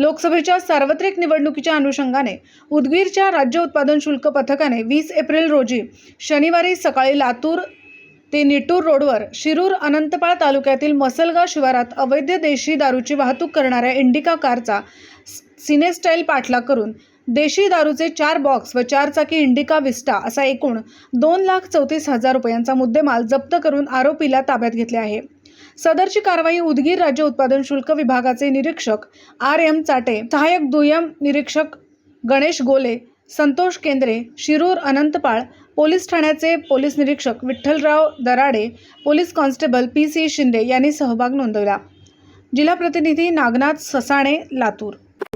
लोकसभेच्या सार्वत्रिक निवडणुकीच्या अनुषंगाने उदगीरच्या राज्य उत्पादन शुल्क पथकाने वीस एप्रिल रोजी शनिवारी सकाळी लातूर ते निटूर रोडवर शिरूर अनंतपाळ तालुक्यातील मसलगाव शिवारात अवैध देशी दारूची वाहतूक करणाऱ्या इंडिका कारचा सिनेस्टाईल पाठलाग करून देशी दारूचे चार बॉक्स व चार चाकी इंडिका विस्टा असा एकूण दोन लाख चौतीस हजार रुपयांचा मुद्देमाल जप्त करून आरोपीला ताब्यात घेतले आहे. सदरची कारवाई उदगीर राज्य उत्पादन शुल्क विभागाचे निरीक्षक आर एम चाटे सहाय्यक दुय्यम निरीक्षक गणेश गोले संतोष केंद्रे शिरूर अनंतपाळ पोलीस ठाण्याचे पोलीस निरीक्षक Vitthalrao Darade police constable P C Shinde यांनी सहभाग नोंदवला. जिल्हा प्रतिनिधी नागनाथ ससाणे लातूर.